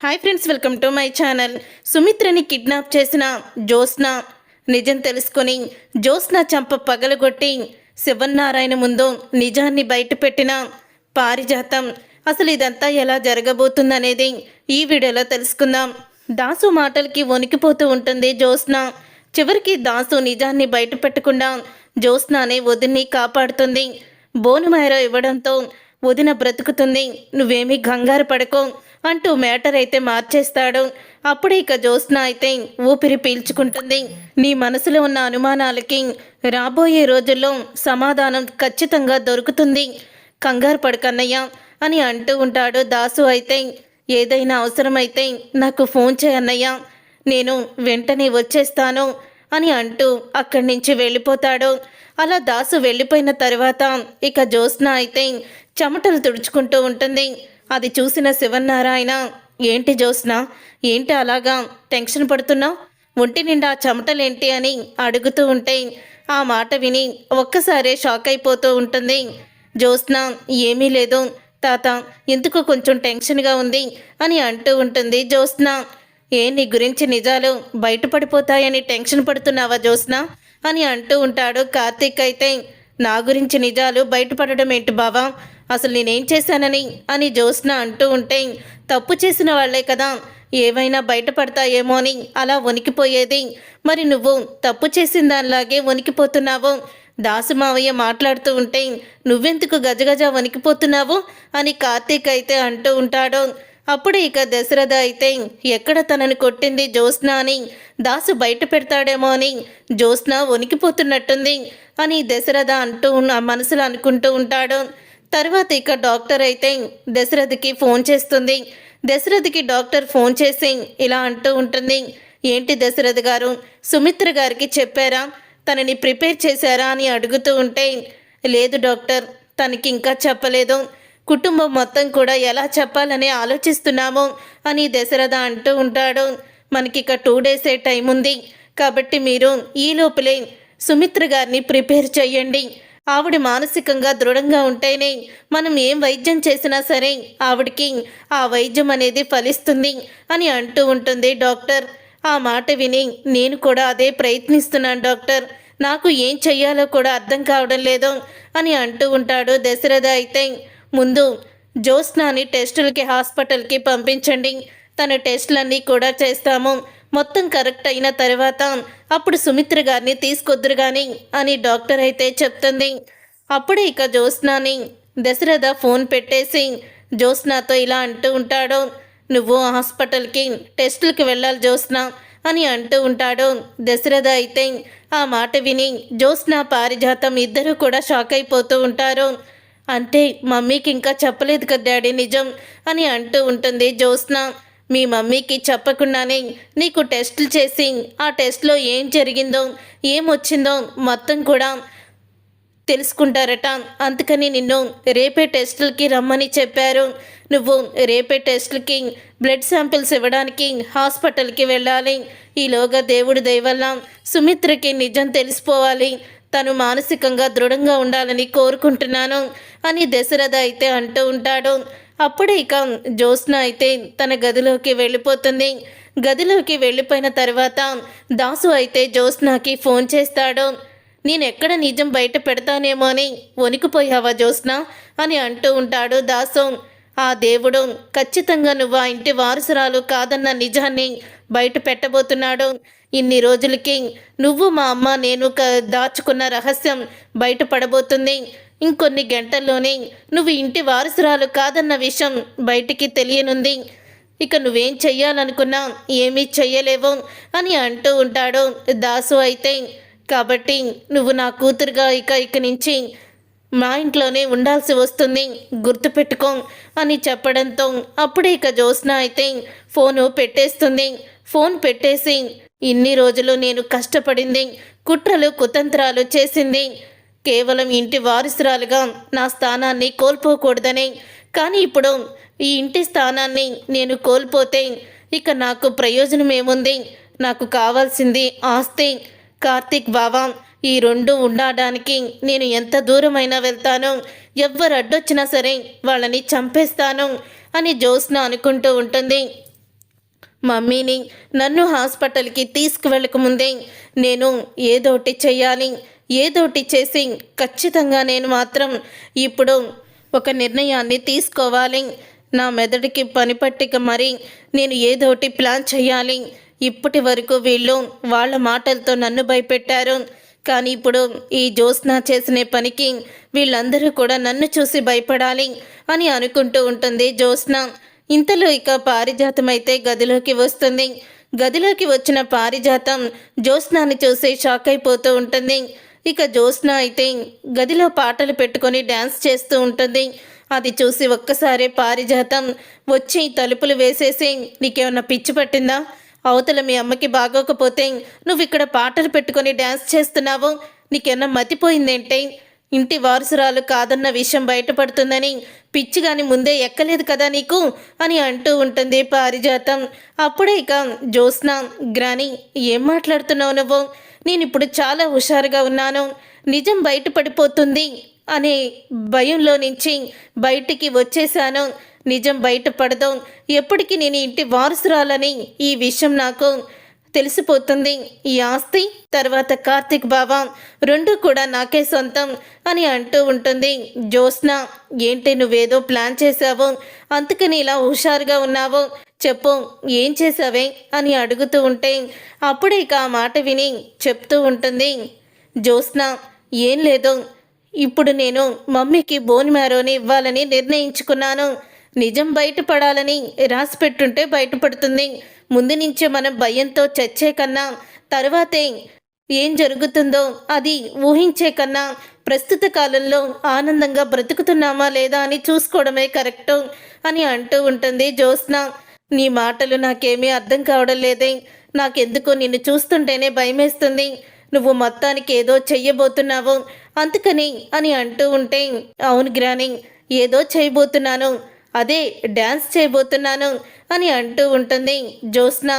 Hi friends welcome to my channel సుమిత్రని kidnap చేసిన జ్యోత్స్న. నిజం తెలుసుకొని జ్యోత్స్న చంప పగలగొట్టి శివన్నారాయణ ముందు నిజాన్ని బయటపెట్టిన పారిజాతం. అసలు ఇదంతా ఎలా జరగబోతుందనేది ఈ వీడియోలో తెలుసుకుందాం. దాసు మాటలకి వణికిపోతూ ఉంటుంది జ్యోత్స్న. చివరికి దాసు నిజాన్ని బయట పెట్టకుండా జ్యోత్స్నానే వదిన్ని కాపాడుతుంది. బోనుమైర ఇవ్వడంతో వదిన బ్రతుకుతుంది. నువ్వేమీ కంగారు పడకో. అంటూ మ్యాటర్ అయితే మార్చేస్తాడు. అప్పుడు ఇక జ్యోత్స్న అయితే ఊపిరి పీల్చుకుంటుంది. నీ మనసులో ఉన్న అనుమానాలకి రాబోయే రోజుల్లో సమాధానం ఖచ్చితంగా దొరుకుతుంది. కంగారు పడకన్నయ్య అని అంటూ ఉంటాడు దాసు అయితే. ఏదైనా అవసరమైతే నాకు ఫోన్ చేయన్నయ్య నేను వెంటనే వచ్చేస్తాను అని అంటూ అక్కడి నుంచి వెళ్ళిపోతాడు. అలా దాసు వెళ్ళిపోయిన తర్వాత ఇక జ్యోత్స్న అయితే చెమటలు తుడుచుకుంటూ ఉంటుంది. అది చూసిన శివన్నారాయణ ఏంటి జ్యోత్స్న? ఏంటి అలాగా? టెన్షన్ పడుతున్నావు? ఒంటి నిండా చెమటలేంటి అని అడుగుతూ ఉంటే ఆ మాట విని ఒక్కసారే షాక్ అయిపోతూ ఉంటుంది. జ్యోత్స్న ఏమీ లేదు. తాత ఎందుకు కొంచెం టెన్షన్గా ఉంది? అని అంటూ ఉంటుంది జ్యోత్స్న. ఏ నీ గురించి నిజాలు బయటపడిపోతాయని టెన్షన్ పడుతున్నావా జ్యోత్స్న? అని అంటూ ఉంటాడు కార్తీక్ అయితే. నా గురించి నిజాలు బయటపడడం ఏంటి బావా? అసలు నేనేం చేశానని అని జ్యోత్స్న అంటూ ఉంటే తప్పు చేసిన వాళ్ళే కదా ఏవైనా బయటపడతాయేమో అని అలా వణికిపోయేది. మరి నువ్వు తప్పు చేసిన దానిలాగే వణికిపోతున్నావు? దాసు మావయ్య మాట్లాడుతూ ఉంటే నువ్వెందుకు గజగజ వణికిపోతున్నావు అని కార్తీక్ అయితే అంటూ ఉంటాడు. అప్పుడు ఇక దశరథ అయితే ఎక్కడ తనని కొట్టింది జ్యోత్స్న అని దాసు బయట పెడతాడేమో అని జ్యోత్స్న వణికిపోతున్నట్టుంది అని దశరథ అంటూ ఉన్న మనసులో అనుకుంటూ ఉంటాడు. తర్వాత ఇక డాక్టర్ అయితే దశరథకి ఫోన్ చేస్తుంది. దశరథకి డాక్టర్ ఫోన్ చేసి ఇలా అంటూ ఉంటుంది. ఏంటి దశరథ గారు? సుమిత్ర గారికి చెప్పారా? తనని ప్రిపేర్ చేశారా అని అడుగుతూ ఉంటే లేదు డాక్టర్ తనకి ఇంకా చెప్పలేదు. కుటుంబం మొత్తం కూడా ఎలా చెప్పాలని ఆలోచిస్తున్నాము అని దశరథ అంటూ ఉంటాడు. మనకి ఇక టూ డేసే టైం ఉంది. కాబట్టి మీరు ఈ లోపలే సుమిత్ర గారిని ప్రిపేర్ చేయండి. ఆవిడ మానసికంగా దృఢంగా ఉంటేనే మనం ఏం వైద్యం చేసినా సరే ఆవిడకి ఆ వైద్యం అనేది ఫలిస్తుంది అని అంటూ ఉంటుంది డాక్టర్. ఆ మాట విని నేను కూడా అదే ప్రయత్నిస్తున్నాను డాక్టర్. నాకు ఏం చెయ్యాలో కూడా అర్థం కావడం లేదు అని అంటూ ఉంటాడు దశరథ అయితే. ముందు జ్యోత్స్నాని టెస్టులకి హాస్పిటల్కి పంపించండి. తన టెస్టులన్నీ కూడా చేస్తాము. మొత్తం కరెక్ట్ అయిన తర్వాత అప్పుడు సుమిత్ర గారిని తీసుకొద్దురు కానీ అని డాక్టర్ అయితే చెప్తుంది. అప్పుడే ఇక జ్యోత్స్నాని దశరథ ఫోన్ పెట్టేసి జ్యోత్స్నాతో ఇలా అంటూ ఉంటాడు. నువ్వు హాస్పిటల్కి టెస్టులకి వెళ్ళాలి జ్యోత్స్న అని అంటూ ఉంటాడు. దశరథ అయితే ఆ మాట విని జ్యోత్స్న పారిజాతం ఇద్దరూ కూడా షాక్ అయిపోతూ ఉంటారు. అంటే మమ్మీకి ఇంకా చెప్పలేదు కదా డాడీ నిజం అని అంటూ ఉంటుంది జ్యోత్స్న. మీ మమ్మీకి చెప్పకుండానే నీకు టెస్టులు చేసి ఆ టెస్ట్లో ఏం జరిగిందో ఏమొచ్చిందో మొత్తం కూడా తెలుసుకుంటారట. అందుకని నిన్ను రేపే టెస్టులకి రమ్మని చెప్పారు. నువ్వు రేపే టెస్టులకి బ్లడ్ శాంపిల్స్ ఇవ్వడానికి హాస్పిటల్కి వెళ్ళాలి. ఈలోగా దేవుడి దయవల్ల సుమిత్రకి నిజం తెలిసిపోవాలి. తను మానసికంగా దృఢంగా ఉండాలని కోరుకుంటున్నాను అని దశరథ అయితే అంటూ ఉంటాడు. అప్పుడే ఇక జ్యోత్స్న అయితే తన గదిలోకి వెళ్ళిపోతుంది. గదిలోకి వెళ్ళిపోయిన తర్వాత దాసు అయితే జ్యోత్స్నాకి ఫోన్ చేస్తాడు. నేను ఎక్కడ నిజం బయట పెడతానేమో అని వణికిపోయావా జ్యోత్స్న? అని అంటూ ఉంటాడు దాసు. ఆ దేవుడు ఖచ్చితంగా నువ్వు ఆ ఇంటి వారసురాలు కాదన్న నిజాన్ని బయట పెట్టబోతున్నాడు. ఇన్ని రోజులకి నువ్వు మా అమ్మ నేను దాచుకున్న రహస్యం బయటపడబోతుంది ఇంకొన్ని గంటల్లోనే నువ్వు ఇంటి వారసురాలు కాదన్న విషయం బయటికి తెలియనుంది. ఇక నువ్వేం చెయ్యాలనుకున్నా ఏమీ చెయ్యలేవు అని అంటూ ఉంటాడు దాసు అయితే. కాబట్టి నువ్వు నా కూతురుగా ఇక ఇక నుంచి మా ఇంట్లోనే ఉండాల్సి వస్తుంది గుర్తుపెట్టుకో అని చెప్పడంతో అప్పుడే ఇక జ్యోత్స్న అయితే ఫోను పెట్టేస్తుంది. ఫోన్ పెట్టేసి ఇన్ని రోజులు నేను కష్టపడింది కుట్రలు కుతంత్రాలు చేసింది కేవలం ఇంటి వారసురాలుగా నా స్థానాన్ని కోల్పోకూడదని. కానీ ఇప్పుడు ఈ ఇంటి స్థానాన్ని నేను కోల్పోతే ఇక నాకు ప్రయోజనం ఏముంది? నాకు కావాల్సింది ఆస్తి. కార్తీక్ బావా ఈ రెండు ఉండడానికి నేను ఎంత దూరమైనా వెళ్తాను? ఎవ్వరు అడ్డొచ్చినా సరే వాళ్ళని చంపేస్తాను అని జ్యోత్స్న అనుకుంటూ ఉంటుంది. మమ్మీని నన్ను హాస్పిటల్కి తీసుకువెళ్ళకముందే నేను ఏదోటి చెయ్యాలి. ఏదోటి చేసి ఖచ్చితంగా నేను మాత్రం ఇప్పుడు ఒక నిర్ణయాన్ని తీసుకోవాలి. నా మెదడుకి పని పట్టిక మరి నేను ఏదోటి ప్లాన్ చేయాలి. ఇప్పటి వరకు వీళ్ళు వాళ్ళ మాటలతో నన్ను భయపెట్టారు. కానీ ఇప్పుడు ఈ జ్యోత్స్న చేసిన పనికి వీళ్ళందరూ కూడా నన్ను చూసి భయపడాలి అని అనుకుంటూ ఉంటుంది జ్యోత్స్న. ఇంతలో ఇక పారిజాతం అయితే గదిలోకి వస్తుంది. గదిలోకి వచ్చిన పారిజాతం జ్యోత్స్నాన్ని చూసి షాక్ అయిపోతూ ఉంటుంది. ఇక జ్యోత్స్న అయితే గదిలో పాటలు పెట్టుకొని డ్యాన్స్ చేస్తూ ఉంటుంది. అది చూసి ఒక్కసారి పారిజాతం. వచ్చి తలుపులు వేసేసి నీకేమన్నా పిచ్చి పట్టిందా? అవతల మీ అమ్మకి బాగోకపోతే నువ్వు ఇక్కడ పాటలు పెట్టుకొని డ్యాన్స్ చేస్తున్నావు. నీకేమన్నా మతిపోయిందేంటే? ఇంటి వారసురాలు కాదన్న విషయం బయటపడుతుందని పిచ్చిగాని ముందే ఎక్కలేదు కదా నీకు? అని అంటూ ఉంటుంది పారిజాతం. అప్పుడే ఇక జ్యోత్స్న గ్రాని ఏం మాట్లాడుతున్నావు నువ్వు? నేను ఇప్పుడు చాలా హుషారుగా ఉన్నాను. నిజం బయటపడిపోతుంది అనే భయంలో నుంచి బయటికి వచ్చేసాను నిజం బయటపడదు. ఎప్పటికీ నేను ఇంటి వారసురాలని ఈ విషయం నాకు తెలిసిపోతుంది. ఈ ఆస్తి తర్వాత కార్తిక్ బావ రెండు కూడా నాకే సొంతం అని అంటూ ఉంటుంది. జ్యోత్స్న ఏంటి నువ్వేదో ప్లాన్ చేసావు అందుకని ఇలా హుషారుగా ఉన్నావు. చెప్పు ఏం చేసావే అని అడుగుతూ ఉంటే అప్పుడే ఇక ఆ మాట విని చెప్తూ ఉంటుంది. జ్యోత్స్న ఏం లేదు. ఇప్పుడు నేను మమ్మీకి బోన్ మ్యారోని ఇవ్వాలని నిర్ణయించుకున్నాను. నిజం బయటపడాలని రాసి పెట్టుంటే బయటపడుతుంది. ముందు నుంచే మనం భయంతో చచ్చే కన్నా తర్వాతే ఏం జరుగుతుందో అది ఊహించే కన్నా ప్రస్తుత కాలంలో ఆనందంగా బ్రతుకుతున్నామా లేదా అని చూసుకోవడమే కరెక్టు అని అంటూ ఉంటుంది జ్యోత్స్న. నీ మాటలు నాకేమీ అర్థం కావడం లేదే. నాకెందుకో నిన్ను చూస్తుంటేనే భయమేస్తుంది. నువ్వు మొత్తానికి ఏదో చెయ్యబోతున్నావు. అందుకని అని అంటూ ఉంటే అవును గ్రాని ఏదో చేయబోతున్నాను అదే డ్యాన్స్ చేయబోతున్నాను అని అంటూ ఉంటుంది జ్యోత్స్న.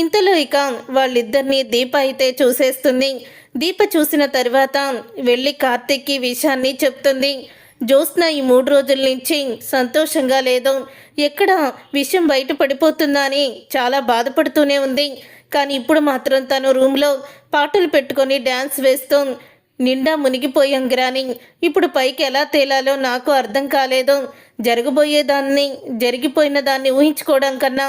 ఇంతలో ఇక వాళ్ళిద్దరిని దీప అయితే చూసేస్తుంది. దీప చూసిన తర్వాత వెళ్ళి కార్తీక్కి విషయాన్ని చెప్తుంది. జ్యోత్స్న ఈ మూడు రోజుల నుంచి సంతోషంగా లేదు. ఎక్కడ విషయం బయట పడిపోతుందా అని చాలా బాధపడుతూనే ఉంది. కానీ ఇప్పుడు మాత్రం తను రూమ్లో పాటలు పెట్టుకొని డ్యాన్స్ వేస్తూ నిండా మునిగిపోయాం గ్రాని. ఇప్పుడు పైకి ఎలా తేలాలో నాకు అర్థం కాలేదు. జరగబోయేదాన్ని జరిగిపోయిన దాన్ని ఊహించుకోవడం కన్నా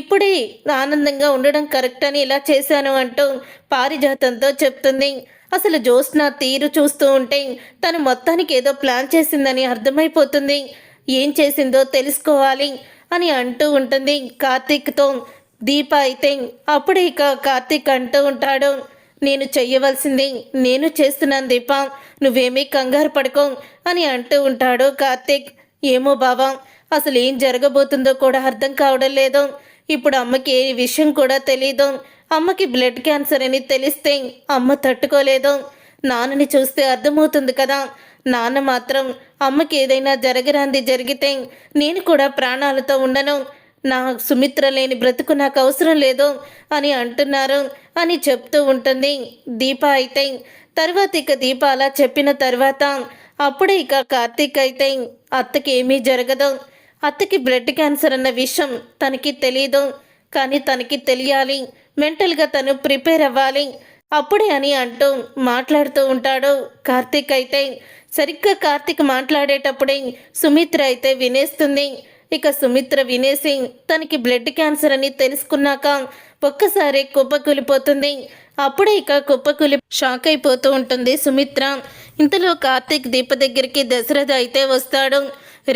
ఇప్పుడే ఆనందంగా ఉండడం కరెక్ట్ అని ఇలా చేశాను అంటూ పారిజాతంతో చెప్తుంది. అసలు జ్యోత్స్న తీరు చూస్తూ ఉంటే తను మొత్తానికి ఏదో ప్లాన్ చేసిందని అర్థమైపోతుంది. ఏం చేసిందో తెలుసుకోవాలి అని అంటూ ఉంటుంది కార్తీక్తో. దీప అయితే అప్పుడే ఇక కార్తీక్ అంటూ ఉంటాడు నేను చెయ్యవలసింది నేను చేస్తున్నాను దీప నువ్వేమీ కంగారు పడుకో అని అంటూ ఉంటాడు కార్తీక్. ఏమో బావా అసలు ఏం జరగబోతుందో కూడా అర్థం కావడం లేదు. ఇప్పుడు అమ్మకి ఏ విషయం కూడా తెలియదు అమ్మకి బ్లడ్ క్యాన్సర్ అని తెలిస్తే అమ్మ తట్టుకోలేదు. నాన్నని చూస్తే అర్థమవుతుంది కదా. నాన్న మాత్రం అమ్మకి ఏదైనా జరగరాంది జరిగితే నేను కూడా ప్రాణాలతో ఉండను. నా సుమిత్ర లేని బ్రతుకు నాకు అవసరం లేదు అని అంటున్నారు అని చెప్తూ ఉంటుంది దీప అయితే. తర్వాత ఇక దీప అలా చెప్పిన తర్వాత అప్పుడే ఇక కార్తీక్ అయితే అత్తకి ఏమీ జరగదు. అత్తకి బ్లడ్ క్యాన్సర్ అన్న విషయం తనకి తెలియదు కానీ తనకి తెలియాలి. మెంటల్గా తను ప్రిపేర్ అవ్వాలి. అప్పుడే అని అంటూ మాట్లాడుతూ ఉంటాడు. కార్తీక్ అయితే సరిగ్గా కార్తీక్ మాట్లాడేటప్పుడే సుమిత్ర అయితే వినేస్తుంది. ఇక సుమిత్ర వినేసి తనకి బ్లడ్ క్యాన్సర్ అని తెలుసుకున్నాక ఒక్కసారి కుప్పకూలిపోతుంది. అప్పుడే ఇక కుప్పకూలి షాక్ అయిపోతూ ఉంటుంది సుమిత్ర. ఇంతలో కార్తీక్ దీప దగ్గరికి దశరథ అయితే వస్తాడు.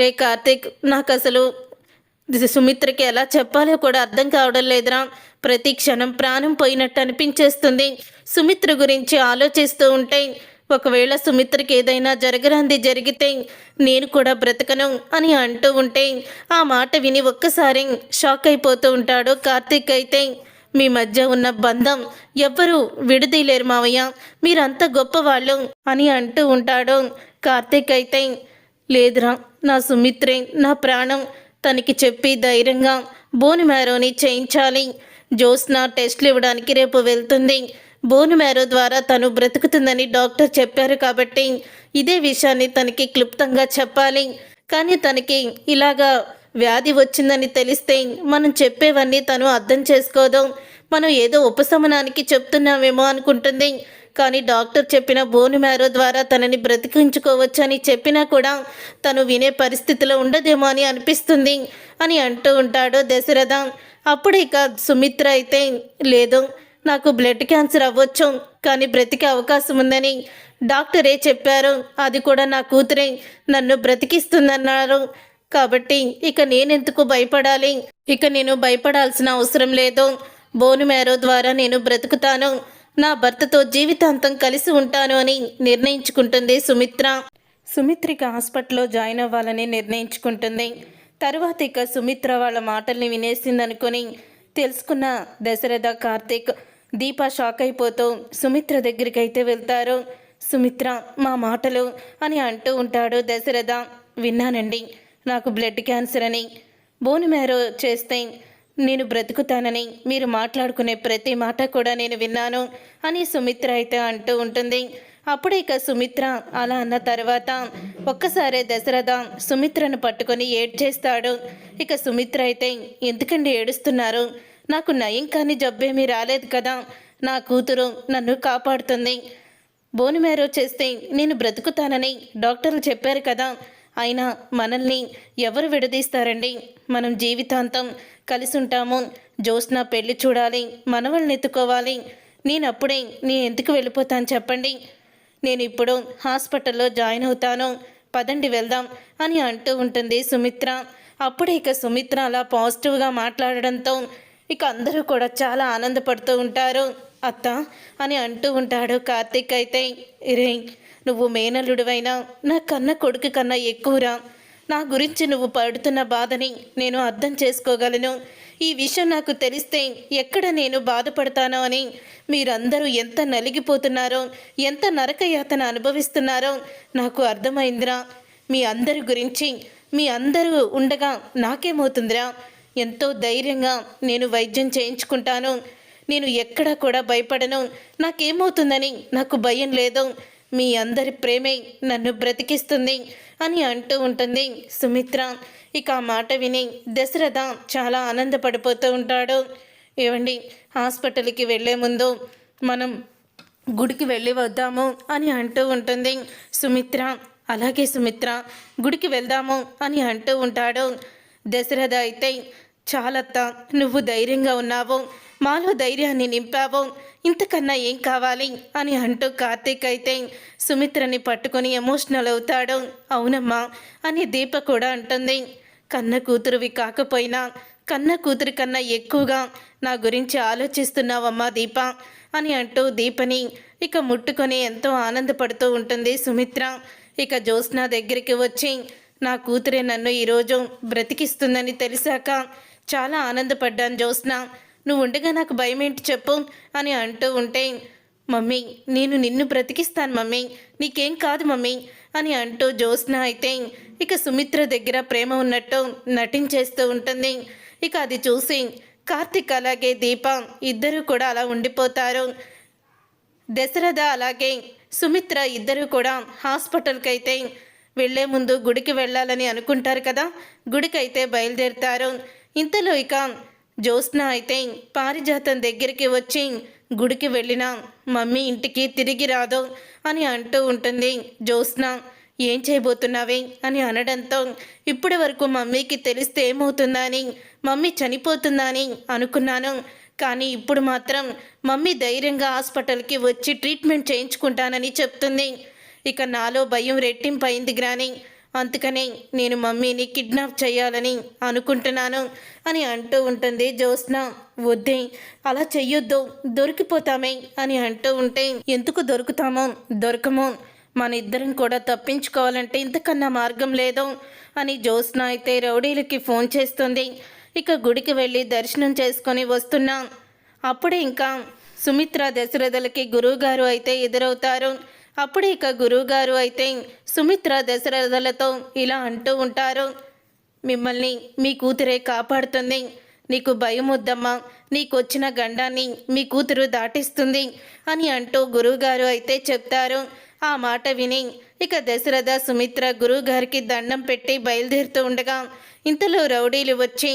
రే కార్తీక్ నాకు అసలు సుమిత్రకి ఎలా చెప్పాలో కూడా అర్థం కావడం లేదురా. ప్రతి క్షణం ప్రాణం పోయినట్టు అనిపించేస్తుంది. సుమిత్ర గురించి ఆలోచిస్తూ ఉంటే ఒకవేళ సుమిత్రకి ఏదైనా జరగరాంది జరిగితే నేను కూడా బ్రతకను అని అంటూ ఉంటే ఆ మాట విని ఒక్కసారి షాక్ అయిపోతూ ఉంటాడు కార్తీక్ అయితే. మీ మధ్య ఉన్న బంధం ఎవ్వరూ విడదీయలేరు మావయ్య. మీరంత గొప్పవాళ్ళు అని అంటూ ఉంటాడు కార్తీక్ అయితే. లేదురా నా సుమిత్రే నా ప్రాణం తనకి చెప్పి ధైర్యంగా బోన్ మ్యారోని చేయించాలి. జ్యోత్స్న టెస్ట్లు ఇవ్వడానికి రేపు వెళ్తుంది. బోన్ మ్యారో ద్వారా తను బ్రతుకుతుందని డాక్టర్ చెప్పారు కాబట్టి ఇదే విషయాన్ని తనకి క్లుప్తంగా చెప్పాలి. కానీ తనకి ఇలాగా వ్యాధి వచ్చిందని తెలిస్తే మనం చెప్పేవన్నీ తను అర్థం చేసుకోదు. మనం ఏదో ఉపశమనానికి చెప్తున్నామేమో అనుకుంటుంది. కానీ డాక్టర్ చెప్పిన బోను మ్యారో ద్వారా తనని బ్రతికించుకోవచ్చని చెప్పినా కూడా తను వినే పరిస్థితిలో ఉండదేమో అని అనిపిస్తుంది అని అంటూ ఉంటాడు దశరథ. అప్పుడు ఇక సుమిత్ర అయితే లేదు నాకు బ్లడ్ క్యాన్సర్ అవ్వచ్చు కానీ బ్రతికే అవకాశం ఉందని డాక్టరే చెప్పారు. అది కూడా నా కూతురే నన్ను బ్రతికిస్తుందన్నారు. కాబట్టి ఇక నేనెందుకు భయపడాలి? ఇక నేను భయపడాల్సిన అవసరం లేదు. బోను మేరో ద్వారా నేను బ్రతుకుతాను. నా భర్తతో జీవితాంతం కలిసి ఉంటాను అని నిర్ణయించుకుంటుంది సుమిత్ర. సుమిత్రిక హాస్పిటల్లో జాయిన్ అవ్వాలని నిర్ణయించుకుంటుంది. తరువాత ఇక సుమిత్ర వాళ్ళ మాటల్ని వినేసిందనుకొని తెలుసుకున్న దశరథ కార్తీక్ దీప షాక్ అయిపోతూ సుమిత్ర దగ్గరికి అయితే వెళ్తారు. సుమిత్ర మా మాటలు అని అంటూ ఉంటాడు దశరథ. విన్నానండి నాకు బ్లడ్ క్యాన్సర్ అని బోను మేరో చేస్తే నేను బ్రతుకుతానని మీరు మాట్లాడుకునే ప్రతి మాట కూడా నేను విన్నాను అని సుమిత్ర అయితే అంటూ ఉంటుంది. అప్పుడు ఇక సుమిత్ర అలా అన్న తర్వాత ఒక్కసారే దశరథ సుమిత్రను పట్టుకొని ఏడ్చేస్తాడు ఇక సుమిత్ర అయితే ఎందుకండి ఏడుస్తున్నారు? నాకు నయం కాని జబ్బేమీ రాలేదు కదా. నా కూతురు నన్ను కాపాడుతుంది. బోనిమేరో చేస్తే నేను బ్రతుకుతానని డాక్టర్లు చెప్పారు కదా. అయినా మనల్ని ఎవరు విడదీస్తారండి? మనం జీవితాంతం కలిసి ఉంటాము. జ్యోత్స్న పెళ్ళి చూడాలి. మనవల్ని ఎత్తుకోవాలి. నేను అప్పుడే నేను ఎందుకు వెళ్ళిపోతాను చెప్పండి? నేను ఇప్పుడు హాస్పిటల్లో జాయిన్ అవుతాను. పదండి వెళ్దాం అని అంటూ ఉంటుంది సుమిత్ర. అప్పుడే ఇక సుమిత్ర అలా పాజిటివ్గా మాట్లాడడంతో ఇక అందరూ కూడా చాలా ఆనందపడుతూ ఉంటారు. అత్త అని అంటూ ఉంటాడు కార్తీక్ అయితే రే నువ్వు మేనల్లుడివైనా నా కన్న కొడుకు కన్నా ఎక్కువరా? నా గురించి నువ్వు పడుతున్న బాధని నేను అర్థం చేసుకోగలను. ఈ విషయం నాకు తెలిస్తే ఎక్కడ నేను బాధపడతానో అని మీరందరూ ఎంత నలిగిపోతున్నారో ఎంత నరకయాతన అనుభవిస్తున్నారో నాకు అర్థమైందిరా. మీ అందరి గురించి మీ అందరూ ఉండగా నాకేమవుతుందిరా? ఎంతో ధైర్యంగా నేను వైద్యం చేయించుకుంటాను. నేను ఎక్కడా కూడా భయపడను. నాకేమవుతుందని నాకు భయం లేదు. మీ అందరి ప్రేమే నన్ను బ్రతికిస్తుంది అని అంటూ ఉంటుంది సుమిత్ర. ఇక ఆ మాట విని దశరథ చాలా ఆనందపడిపోతూ ఉంటాడు. ఏవండి హాస్పిటల్కి వెళ్ళే ముందు మనం గుడికి వెళ్ళి వద్దాము అని అంటూ ఉంటుంది సుమిత్ర. అలాగే సుమిత్ర గుడికి వెళ్దాము అని అంటూ ఉంటాడు. దశరథ అయితే చాలత్త నువ్వు ధైర్యంగా ఉన్నావు. మాలో ధైర్యాన్ని నింపావు. ఇంతకన్నా ఏం కావాలి? అని అంటూ కార్తీక్ అయితే సుమిత్రని పట్టుకొని ఎమోషనల్ అవుతాడు. అవునమ్మా అని దీప కూడా అంటుంది. కన్న కూతురువి కాకపోయినా కన్న కూతురి కన్నా ఎక్కువగా నా గురించి ఆలోచిస్తున్నావమ్మా దీప అని అంటూ దీపని ఇక ముట్టుకొని ఎంతో ఆనందపడుతూ ఉంటుంది సుమిత్ర. ఇక జ్యోత్స్న దగ్గరికి వచ్చి నా కూతురే నన్ను ఈరోజు బ్రతికిస్తుందని తెలిసాక చాలా ఆనందపడ్డాను జ్యోత్స్న. నువ్వు ఉండగా నాకు భయం ఏంటి చెప్పు అని అంటూ ఉంటే మమ్మీ నేను నిన్ను బ్రతికిస్తాను మమ్మీ నీకేం కాదు మమ్మీ అని అంటూ జ్యోత్స్న అయితే ఇక సుమిత్ర దగ్గర ప్రేమ ఉన్నట్టు నటించేస్తూ ఉంటుంది. ఇక అది చూసి కార్తిక్ అలాగే దీప ఇద్దరు కూడా అలా ఉండిపోతారు. దశరథ అలాగే సుమిత్ర ఇద్దరు కూడా హాస్పిటల్కి అయితే వెళ్ళే ముందు గుడికి వెళ్ళాలని అనుకుంటారు కదా? గుడికైతే బయలుదేరుతారు. ఇంతలో ఇక జ్యోత్స్న అయితే పారిజాతం దగ్గరికి వచ్చి గుడికి వెళ్ళినా మమ్మీ ఇంటికి తిరిగి రాదు అని అంటూ ఉంటుంది జ్యోత్స్న. ఏం చేయబోతున్నావే? అని అనడంతో ఇప్పటి వరకు మమ్మీకి తెలిస్తే ఏమవుతుందని మమ్మీ చనిపోతుందని అనుకున్నాను. కానీ ఇప్పుడు మాత్రం మమ్మీ ధైర్యంగా హాస్పిటల్కి వచ్చి ట్రీట్మెంట్ చేయించుకుంటానని చెప్తుంది. ఇక నాలో భయం రెట్టింపైంది గ్రాని అందుకనే నేను మమ్మీని కిడ్నాప్ చేయాలని అనుకుంటున్నాను అని అంటూ ఉంటుంది జ్యోత్స్న. వద్దే అలా చెయ్యొద్దు దొరికిపోతామే అని అంటూ ఉంటే ఎందుకు దొరుకుతామో దొరకమో? మన ఇద్దరం కూడా తప్పించుకోవాలంటే ఇంతకన్నా మార్గం లేదు అని జ్యోత్స్న అయితే రౌడీలకి ఫోన్ చేస్తుంది. ఇక గుడికి వెళ్ళి దర్శనం చేసుకొని వస్తున్నాం. అప్పుడే ఇంకా సుమిత్ర దశరథలకి గురువుగారు అయితే ఎదురవుతారు. అప్పుడు ఇక గురువుగారు అయితే సుమిత్ర దశరథలతో ఇలా అంటూ ఉంటారు. మిమ్మల్ని మీ కూతురే కాపాడుతుంది. నీకు భయం వద్దమ్మా. నీకొచ్చిన గండాన్ని మీ కూతురు దాటిస్తుంది అని అంటూ గురువుగారు అయితే చెప్తారు. ఆ మాట విని ఇక దశరథ సుమిత్ర గురువుగారికి దండం పెట్టి బయలుదేరుతూ ఉండగా ఇంతలో రౌడీలు వచ్చి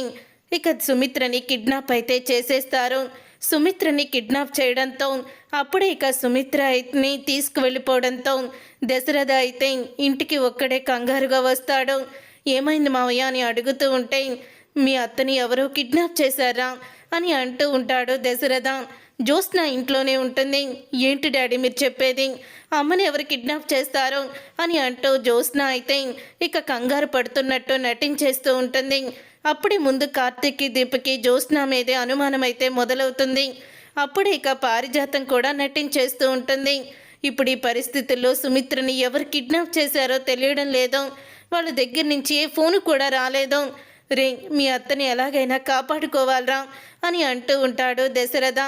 ఇక సుమిత్రని కిడ్నాప్ అయితే చేసేస్తారు. సుమిత్రని కిడ్నాప్ చేయడంతో అప్పుడే ఇక సుమిత్రని తీసుకువెళ్ళిపోవడంతో దశరథ అయితే ఇంటికి ఒక్కడే కంగారుగా వస్తాడు. ఏమైంది మావయ్య అని అడుగుతూ ఉంటే మీ అత్తని ఎవరో కిడ్నాప్ చేశారా అని అంటూ ఉంటాడు దశరథ. జ్యోత్స్న ఇంట్లోనే ఉంటుంది. ఏంటి డాడీ మీరు చెప్పేది? అమ్మని ఎవరు కిడ్నాప్ చేస్తారో? అని అంటూ జ్యోత్స్న అయితే ఇక కంగారు పడుతున్నట్టు నటించేస్తూ ఉంటుంది. అప్పుడే ముందు కార్తీక్కి దీపకి జ్యోత్స్న మీదే అనుమానం అయితే మొదలవుతుంది. అప్పుడు ఇక పారిజాతం కూడా నటించేస్తూ ఉంటుంది. ఇప్పుడు ఈ పరిస్థితుల్లో సుమిత్రని ఎవరు కిడ్నాప్ చేశారో తెలియడం లేదు. వాళ్ళ దగ్గర నుంచి ఏ ఫోన్ కూడా రాలేదు. రే మీ అత్తని ఎలాగైనా కాపాడుకోవాలరా అని అంటూ ఉంటాడు దశరథ.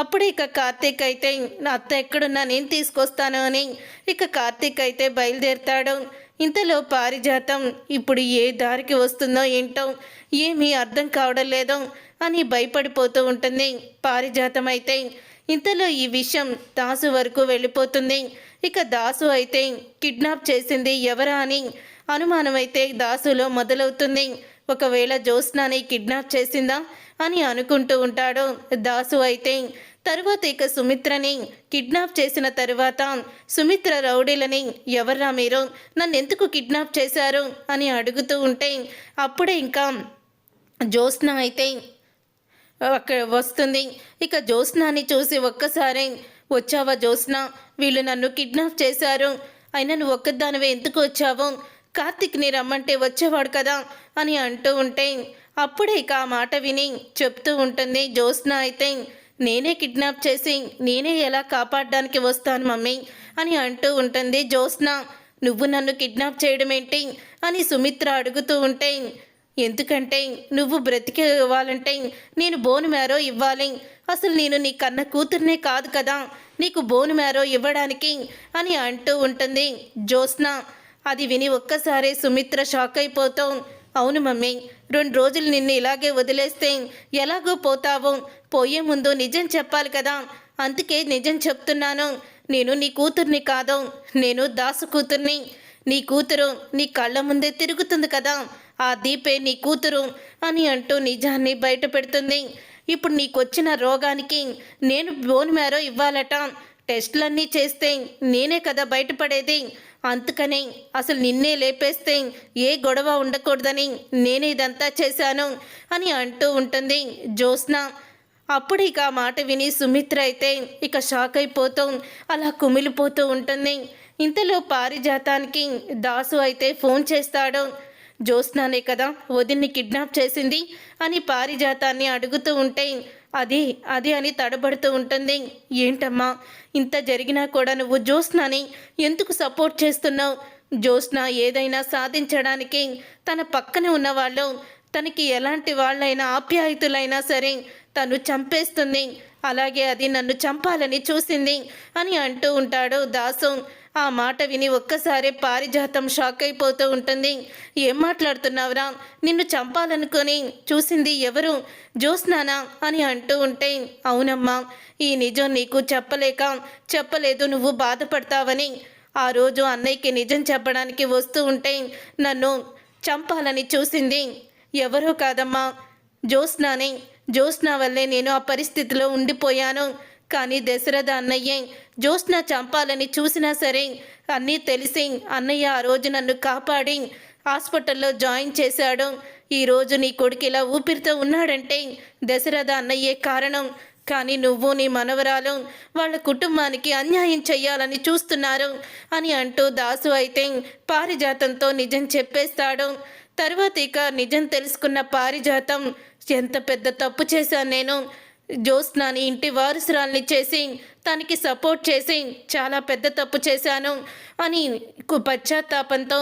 అప్పుడు ఇక కార్తీక్ అయితే నా అత్త ఎక్కడున్నా నేను తీసుకొస్తాను అని ఇక కార్తీక్ అయితే బయలుదేరుతాడు. ఇంతలో పారిజాతం ఇప్పుడు ఏ దారికి వస్తుందో ఏంటో ఏమీ అర్థం కావడం లేదో అని భయపడిపోతూ ఉంటుంది. పారిజాతం అయితే ఇంతలో ఈ విషయం దాసు వరకు వెళ్ళిపోతుంది. ఇక దాసు అయితే కిడ్నాప్ చేసింది ఎవరా అని అనుమానం అయితే దాసులో మొదలవుతుంది. ఒకవేళ జ్యోత్స్నాని కిడ్నాప్ చేసిందా అని అనుకుంటూ ఉంటాడు. దాసు అయితే తరువాత ఇక సుమిత్రని కిడ్నాప్ చేసిన తరువాత సుమిత్ర రౌడీలని ఎవర్రా మీరు? నన్ను ఎందుకు కిడ్నాప్ చేశారు? అని అడుగుతూ ఉంటే అప్పుడే ఇంకా జ్యోత్స్న అయితే అక్కడ వస్తుంది. ఇక జ్యోత్స్నాని చూసి ఒక్కసారి వచ్చావా జ్యోత్స్న? వీళ్ళు నన్ను కిడ్నాప్ చేశారు. అయినా నువ్వు ఒక్కదానివే ఎందుకు వచ్చావు? కార్తిక్ని రమ్మంటే వచ్చేవాడు కదా? అని అంటూ ఉంటే అప్పుడే ఇక ఆ మాట విని చెప్తూ ఉంటుంది జ్యోత్స్న అయితే. నేనే కిడ్నాప్ చేసి నేనే ఎలా కాపాడడానికి వస్తాను మమ్మీ అని అంటూ ఉంటుంది జ్యోత్స్న. నువ్వు నన్ను కిడ్నాప్ చేయడం ఏంటి అని సుమిత్ర అడుగుతూ ఉంటే ఎందుకంటే నువ్వు బ్రతికేవాలంటే నేను బోను మేరో ఇవ్వాలి. అసలు నేను నీ కన్న కూతుర్నే కాదు కదా నీకు బోను మేరో ఇవ్వడానికి అని అంటూ ఉంటుంది జ్యోత్స్న. అది విని ఒక్కసారే సుమిత్ర షాక్ అయిపోతాం అవును మమ్మీ రెండు రోజులు నిన్ను ఇలాగే వదిలేస్తే ఎలాగో పోతావు? పోయే ముందు నిజం చెప్పాలి కదా. అందుకే నిజం చెప్తున్నాను. నేను నీ కూతుర్ని కాదు. నేను దాసు కూతుర్ని. నీ కూతురు నీ కళ్ళ ముందే తిరుగుతుంది కదా. ఆ దీపే నీ కూతురు అని అంటూ నిజాన్ని బయట పెడుతుంది ఇప్పుడు నీకొచ్చిన రోగానికి నేను బోన్ మేరో ఇవ్వాలట. టెస్టులన్నీ చేస్తే నేనే కదా బయటపడేది. అందుకని అసలు నిన్నే లేపేస్తే ఏ గొడవ ఉండకూడదని నేనే ఇదంతా చేశాను అని అంటూ ఉంటుంది జ్యోత్స్న. అప్పుడు ఇక ఆ మాట విని సుమిత్ర అయితే ఇక షాక్ అయిపోతూ అలా కుమిలిపోతూ ఉంటుంది. ఇంతలో పారిజాతానికి దాసు అయితే ఫోన్ చేస్తాడు. జ్యోత్స్నానే కదా వదిన్ని కిడ్నాప్ చేసింది అని పారిజాతాన్ని అడుగుతూ ఉంటే అది అది అని తడబడుతూ ఉంటుంది. ఏంటమ్మా ఇంత జరిగినా కూడా నువ్వు జ్యోత్స్నాని ఎందుకు సపోర్ట్ చేస్తున్నావు? జ్యోత్స్న ఏదైనా సాధించడానికి తన పక్కనే ఉన్నవాళ్ళు తనకి ఎలాంటి వాళ్ళైనా ఆప్యాయతులైనా సరే తను చంపేస్తుంది. అలాగే అది నన్ను చంపాలని చూసింది అని అంటూ ఉంటాడు దాసు. ఆ మాట విని ఒక్కసారే పారిజాతం షాక్ అయిపోతూ ఉంటుంది. ఏం మాట్లాడుతున్నావురా? నిన్ను చంపాలనుకొని చూసింది ఎవరు? జ్యోత్స్నానా అని అంటూ ఉంటే అవునమ్మా ఈ నిజం నీకు చెప్పలేక చెప్పలేదు నువ్వు బాధపడతావని. ఆ రోజు అన్నయ్యకి నిజం చెప్పడానికి వస్తూ ఉంటే నన్ను చంపాలని చూసింది ఎవరో కాదమ్మా. జ్యోత్స్నానే జ్యోత్స్నా వల్లే నేను ఆ పరిస్థితిలో ఉండిపోయాను. కానీ దశరథ అన్నయ్యే జ్యోత్స్న చంపాలని చూసినా సరే అన్నీ తెలిసి అన్నయ్య ఆ రోజు నన్ను కాపాడి హాస్పిటల్లో జాయిన్ చేశాడు. ఈరోజు నీ కొడుకు ఇలా ఊపిరితో ఉన్నాడంటే దశరథ అన్నయ్యే కారణం. కానీ నువ్వు నీ మనవరాలు వాళ్ళ కుటుంబానికి అన్యాయం చెయ్యాలని చూస్తున్నారు అని అంటూ దాసు అయితే పారిజాతంతో నిజం చెప్పేస్తాడు. తర్వాత ఇక నిజం తెలుసుకున్న పారిజాతం ఎంత పెద్ద తప్పు చేశాను నేను. జ్యోత్స్నాని ఇంటి వారసురాల్ని చేసి తనకి సపోర్ట్ చేసి చాలా పెద్ద తప్పు చేశాను అని పశ్చాత్తాపంతో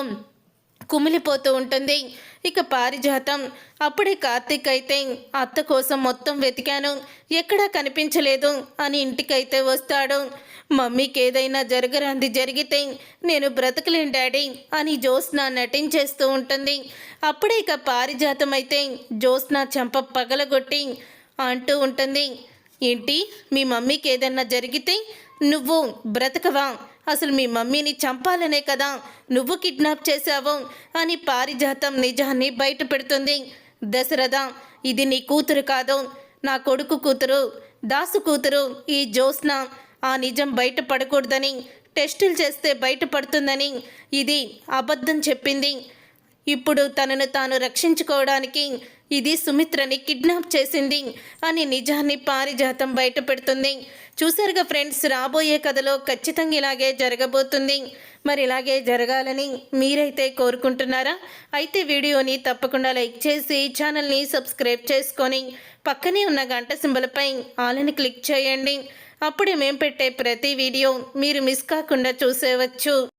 కుమిలిపోతూ ఉంటుంది. ఇక పారిజాతం. అప్పుడే కార్తీక్ అయితే అత్త కోసం మొత్తం వెతికాను ఎక్కడా కనిపించలేదు అని ఇంటికైతే వస్తాడు. మమ్మీకి ఏదైనా జరగరాంది జరిగితే నేను బ్రతకలేను డాడీ అని జ్యోత్స్న నటించేస్తూ ఉంటుంది. అప్పుడే ఇక పారిజాతం అయితే జ్యోత్స్న చెంప పగలగొట్టి అంటూ ఉంటుంది. ఏంటి? మీ మమ్మీకి ఏదన్నా జరిగితే నువ్వు బ్రతకవా? అసలు మీ మమ్మీని చంపాలనే కదా. నువ్వు కిడ్నాప్ చేశావు అని పారిజాతం నిజాన్ని బయట పెడుతుంది. దశరథ ఇది నీ కూతురు కాదు. నా కొడుకు కూతురు దాసు కూతురు ఈ జోస్న ఆ నిజం బయట పడకూడదని టెస్టులు చేస్తే బయటపడుతుందని ఇది అబద్ధం చెప్పింది. ఇప్పుడు తనను తాను రక్షించుకోవడానికి ఇది సుమిత్రని కిడ్నాప్ చేసింది అని నిజాన్ని పారిజాతం బయట పెడుతుంది. చూసారుగా ఫ్రెండ్స్ రాబోయే కథలో ఖచ్చితంగా ఇలాగే జరగబోతుంది. మరి ఇలాగే జరగాలని మీరైతే కోరుకుంటున్నారా? అయితే వీడియోని తప్పకుండా లైక్ చేసి ఛానల్ని సబ్స్క్రైబ్ చేసుకొని పక్కనే ఉన్న గంట సింబలపై ఆలని క్లిక్ చేయండి. అప్పుడే మేము పెట్టే ప్రతి వీడియో మీరు మిస్ కాకుండా చూసేవచ్చు.